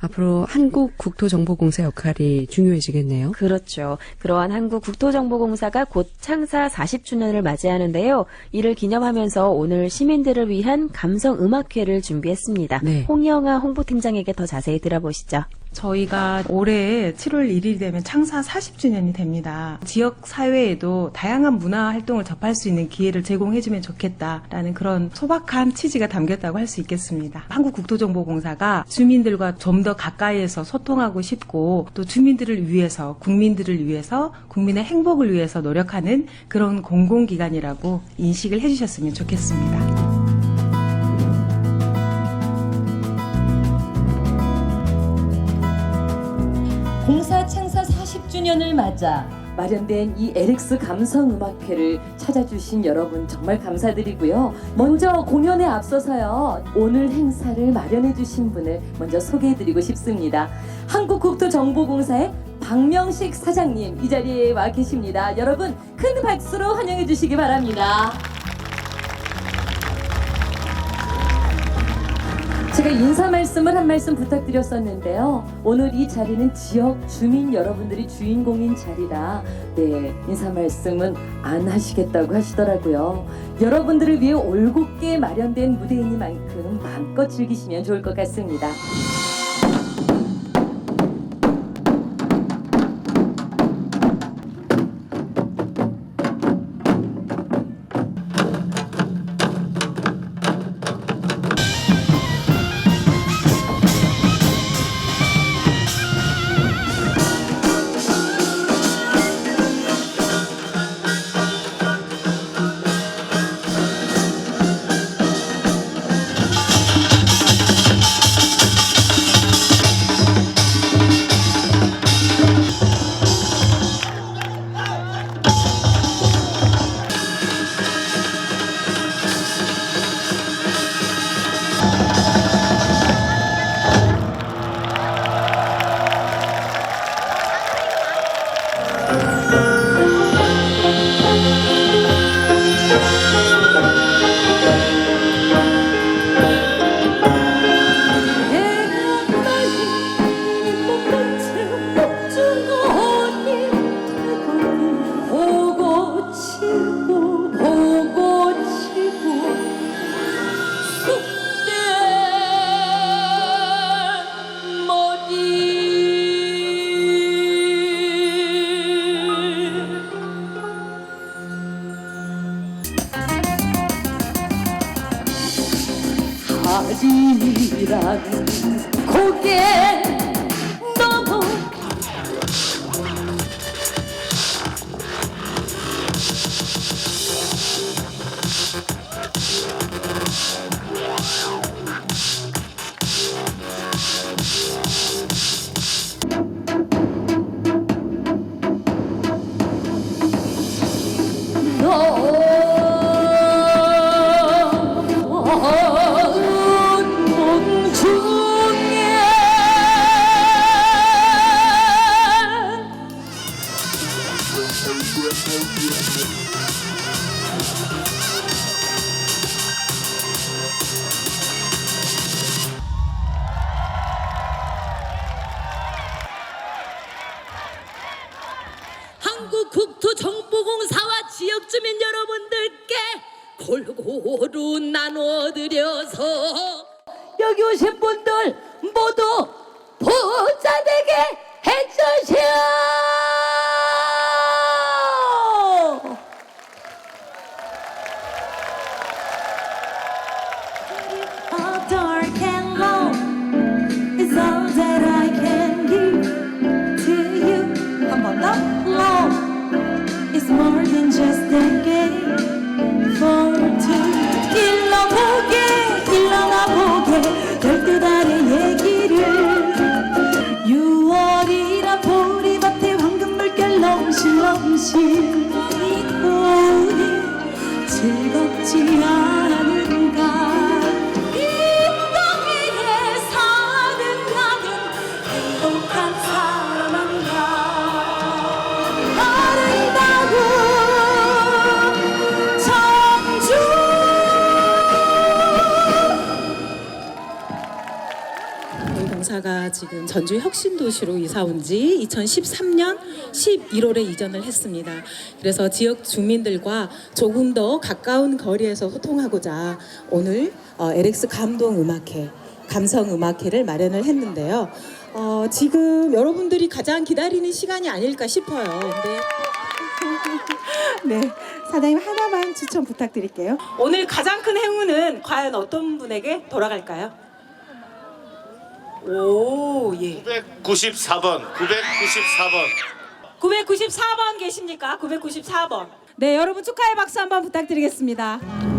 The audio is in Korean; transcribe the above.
앞으로 한국 국토정보공사 역할이 중요해지겠네요. 그렇죠. 그러한 한국 국토정보공사가 곧 창사 40주년을 맞이하는데요. 이를 기념하면서 오늘 시민들을 위한 감성 음악회를 준비했습니다. 네. 홍영아 홍보팀장에게 더 자세히 들어보시죠. 저희가 올해 7월 1일이 되면 창사 40주년이 됩니다. 지역 사회에도 다양한 문화 활동을 접할 수 있는 기회를 제공해주면 좋겠다라는 그런 소박한 취지가 담겼다고 할 수 있겠습니다. 한국국토정보공사가 주민들과 좀 더 가까이에서 소통하고 싶고 또 주민들을 위해서 국민들을 위해서 국민의 행복을 위해서 노력하는 그런 공공기관이라고 인식을 해주셨으면 좋겠습니다. 40주년을 맞아 마련된 이 LX 감성 음악회를 찾아주신 여러분 정말 감사드리고요. 먼저 공연에 앞서서요. 오늘 행사를 마련해 주신 분을 먼저 소개해 드리고 싶습니다. 한국국토정보공사의 박명식 사장님 이 자리에 와 계십니다. 여러분 큰 박수로 환영해 주시기 바랍니다. 제가 인사 말씀을 한 말씀 부탁드렸었는데요. 오늘 이 자리는 지역 주민 여러분들이 주인공인 자리라 네 인사 말씀은 안 하시겠다고 하시더라고요. 여러분들을 위해 올곧게 마련된 무대이니만큼 마음껏 즐기시면 좋을 것 같습니다. 하지란 고개 한국국토정보공사와 지역주민 여러분들께 골고루 나눠드려서 여기 오신 분들 모두 부자 되게 저희 지금 전주 혁신도시로 이사 온 지 2013년 11월에 이전을 했습니다. 그래서 지역 주민들과 조금 더 가까운 거리에서 소통하고자 오늘 어, LX 감동 음악회, 감성 음악회를 마련을 했는데요. 어, 지금 여러분들이 가장 기다리는 시간이 아닐까 싶어요. 근데 네, 사장님 하나만 추천 부탁드릴게요. 오늘 가장 큰 행운은 과연 어떤 분에게 돌아갈까요? 오, 예. 994번, 994번. 994번 계십니까? 994번. 네, 여러분 축하의 박수 한번 부탁드리겠습니다.